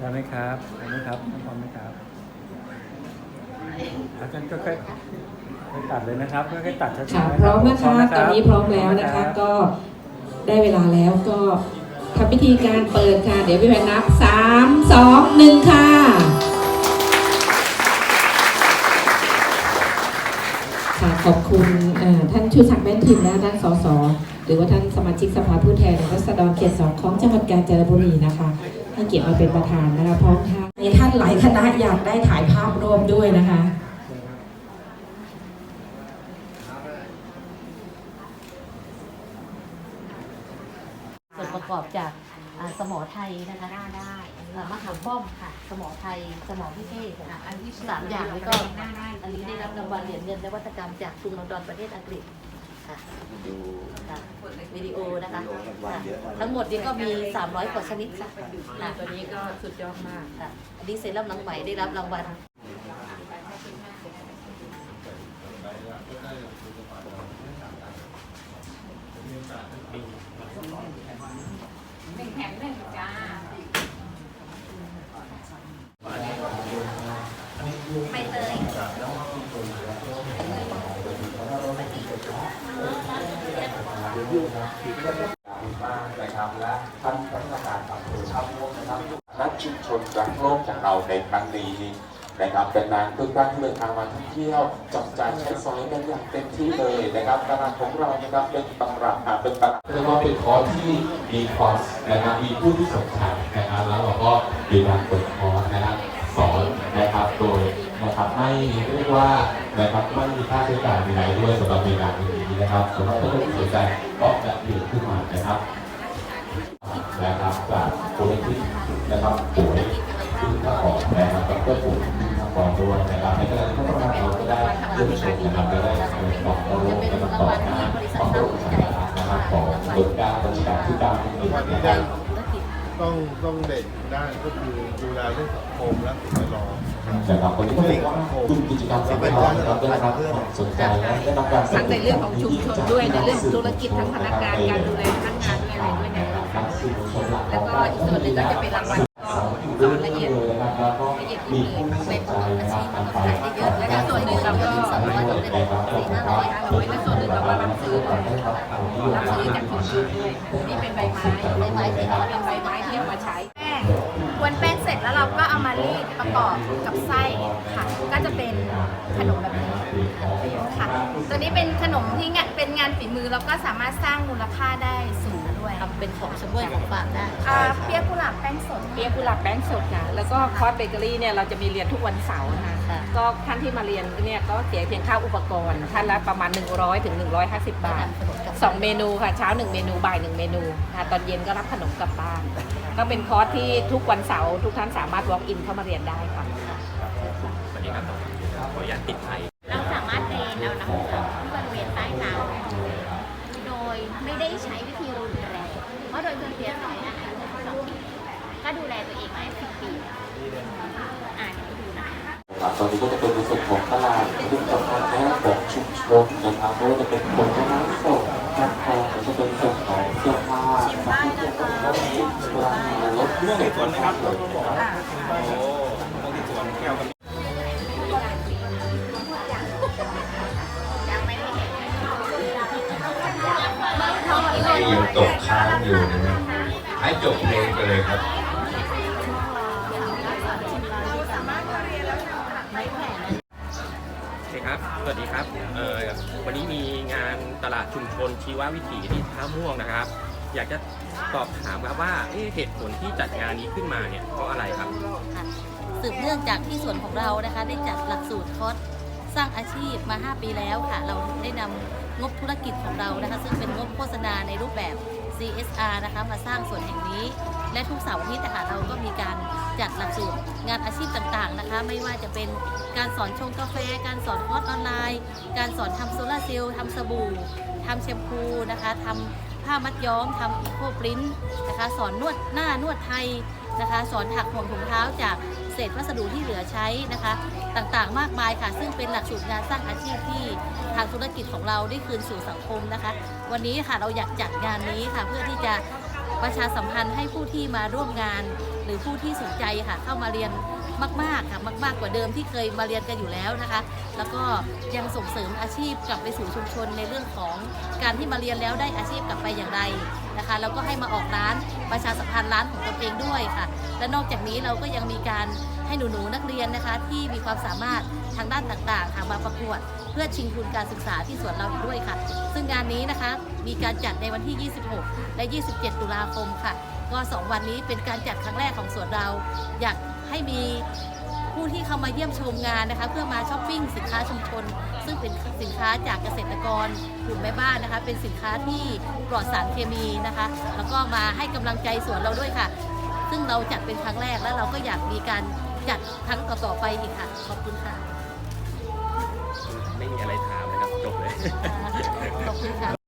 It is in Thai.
ร้อมไหมครับพร้อมไหมครับพร้อมไหมครับอาจารย์ก็ค่อยค่อยตัดเลยนะครับค่อยๆตัดช้าค่ะๆพร้อมนะคะตอนนี้พร้อมแล้วนะคะ ก็ได้เวลาแล้วก็ทำพิธีการเปิดค่ะ เดี๋ยวพี่แพนนับสามสองหนึ่งค่ะค่ะขอบคุณเอ่อท่านชูศักดิ์แม่นทิมและท่านสสหรือว่าท่านสมาชิกสภาผู้แทนรัษฎรเขตสองของจังหวัดกาญจนบุรีนะคะ ให้เกียรติมาเป็นประธานนะคะพร้อมทั้งมีท่านหลายคณะอยากได้ถ่ายภาพร่วมด้วยนะคะส่วนประกอบจากอ่าสมอไทยนะคะได้ได้มะขามป้อมค่ะ สมอไทย สมอพิเทศค่ะอันที่สามอย่างแล้วก็อันนี้ได้รับรางวัลเหรียญเงินนวัตกรรมจากกรุงลอนดอนประเทศอังกฤษ ค่ะค่ะวิดีโอนะคะค่ะทั้งหมดนี้ก็มี 300 กว่าชนิดค่ะค่ะตัวนี้ก็สุดยอดมากค่ะอันนี้เซรั่มน้องใหม่ได้รับรางวัลใบ มากนะครับและท่านรัฐมนตรีอำเภอท่าม่วงนะครับและชุมชนรักโลกของเราในครั้งนี้นะครับเป็นนานทุกท่านที่เดินทางมาท่องเที่ยวจับจ่ายใช้สอยกันอย่างเต็มที่เลยนะครับตลาดของเรานะครับเป็นตำรับเป็นตลาดเรียกว่าเป็นคอร์สที่มีคอร์สนะครับมีผู้ที่สนใจนะครับแล้วเราก็มีการเปิด ไม่เรียกว่านะครับไม่มีค่าใช้จ่ายใดๆด้วยสำหรับในงานนี้นะครับสำหรับท่านที่สนใจก็จะเปลี่ยนขึ้นมานะครับนะครับจากโปรตีนะครับป่วยที่ตะกอนนะครับแล้วก็ป่วยที่ตะกอนด้วยนะครับในขณะที่พวกเราเราก็ได้เยี่ยมชมนะครับและได้บอกโลกนะครับต่อหน้าของโลกนะครับของบทการบราชการที่เก้าที่หนึ่งนะครับ ต้องต้องเด่นด้านก็คือดูแลเรื่องสังคมและสิ่งแวดล้อมนะครับวันนี้ก็เป็นกลุ่มกิจกรรมสำคัญนะครับได้รับความสนใจและได้รับการทั้งในเรื่องของชุมชนด้วยในเรื่องของธุรกิจทั้งพนักงานการดูแลพนักงานด้วยอะไรด้วยนะคะแล้วก็อีกส่วนหนึ่งก็จะเป็นรางวัลสอนละเอียดละเอียดยิบเลยไม่พออาชีพมันก็ได้เยอะแล้วก็ส่วนหนึ่งเราก็สามารถทำได้สี่ห้าร้อยห้าร้อยและส่วนหนึ่งเราก็รับซื้อรับซื้อจากชุมชนด้วยนี่เป็นใบไม้ใบไม้ที่เราเป็นใบไม้ งกวนแป้งเสร็จแล้วเราก็เอามารีดประกอบกับไส้ค่ะ ก็จะเป็นขนมแบบนี้ค่ะ ตัวนี้เป็นขนมที่งานเป็นงานฝีมือแล้วก็สามารถสร้างมูลค่าได้สูง เป็นของชำร่วยของฝากได้ อ่าเปียกกุหลาบแป้งสด เปียกกุหลาบแป้งสดค่ะ แล้วก็คอร์สเบเกอรี่เนี่ยเราจะมีเรียนทุกวันเสาร์นะคะค่ะ ก็ท่านที่มาเรียนเนี่ยก็เสียเพียงค่าอุปกรณ์ท่านละประมาณ 100ถึง150 บาท2เมนูค่ะเช้า1เมนูบ่าย1เมนูค่ะตอนเย็นก็รับขนมกลับบ้าน ก็เป็นคอร์สที่ทุกวันเสาร์ทุกท่านสามารถ walk in เข้ามาเรียนได้ค่ะ สวัสดีครับขออนุญาตติดไทยเราสามา เพราะโดยพื้นเพใช้อาหารมาสองปีก็ดูแลตัวเองมาสิบปีอ่านดูนะคะครับตอนนี้ก็จะเป็นในส่วนของตลาดผลิตภัณฑ์แท้ของชุมชนนะครับไม่ว่าจะเป็นผลไม้สดการทองหรือจะเป็นส่วนของเสื้อผ้านะครับที่จะเป็นรถราคารถเรื่องส่วนนะครับเลยนะครั บยังตกค้างอยู่นะครับให้จบเพลงไปเลยครับโอเคครับ สวัสดีครับเอ่อวันนี้มีงานตลาดชุมชนชีววิถีที่ท่าม่วงนะครับ อยากจะสอบถามครับว่าเอ๊ะเหตุผลที่จัดงานนี้ขึ้นมาเนี่ยเพราะอะไรครับค่ะสืบเนื่องจากที่ส่วนของเรานะคะ ได้จัดหลักสูตรคอร์ส สร้างอาชีพมา 5 ปีแล้วค่ะ เราได้นำงบธุรกิจของเรานะคะ ซึ่งเป็นงบโฆษณาในรูปแบบ CSR นะคะมาสร้างส่วนแห่งนี้ และทุกเสาร์อาทิตย์นะคะเราก็มีการจัดหลักสูตรงานอาชีพต่างๆนะคะ ไม่ว่าจะเป็นการสอนชงกาแฟ การสอนคอร์สออนไลน์ การสอนทำโซลาร์เซลล์ทำสบู่ทำแชมพูนะคะทำ ผ้ามัดย้อมทำอีโคปริ้นนะคะ สอนนวดหน้านวดไทยนะคะ สอนถักห่วงถุงเท้าจากเศษวัสดุที่เหลือใช้นะคะ ต่างๆมากมายค่ะ ซึ่งเป็นหลักสูตรงานสร้างอาชีพที่ทางธุรกิจของเราได้คืนสู่สังคมนะคะ วันนี้ค่ะเราอยากจัดงานนี้ค่ะ เพื่อที่จะประชาสัมพันธ์ให้ผู้ที่มาร่วมงาน หรือผู้ที่สนใจค่ะเข้ามาเรียน มากๆค่ะมาก ๆกว่าเดิมที่เคยมาเรียนกันอยู่แล้วนะคะ แล้วก็ยังส่งเสริมอาชีพกลับไปสู่ชุมชนในเรื่องของการที่มาเรียนแล้วได้อาชีพกลับไปอย่างไรนะคะแล้วก็ให้มาออกร้านประชาสัมพันธ์ร้านของตนเองด้วยค่ะ และนอกจากนี้เราก็ยังมีการให้หนูๆนักเรียนนะคะ ที่มีความสามารถทางด้านต่างๆค่ะมาประกวด เพื่อชิงทุนการศึกษาที่สวนเราอีกด้วยค่ะ ซึ่งงานนี้นะคะมีการจัดในวันที่ 26 และ 27 ตุลาคมค่ะ ก็ 2 วันนี้เป็นการจัดครั้งแรกของสวนเราอยาก ให้มีผู้ที่เข้ามาเยี่ยมชมงานนะคะ เพื่อมาช้อปปิ้งสินค้าชุมชน ซึ่งเป็นสินค้าจากเกษตรกรกลุ่มแม่บ้านนะคะ เป็นสินค้าที่ปลอดสารเคมีนะคะ แล้วก็มาให้กำลังใจสวนเราด้วยค่ะ ซึ่งเราจัดเป็นครั้งแรกและเราก็อยากมีการจัดครั้งต่อไปอีกค่ะ ขอบคุณค่ะ ไม่มีอะไรถามเลยครับจบเลย ขอบคุณค่ะ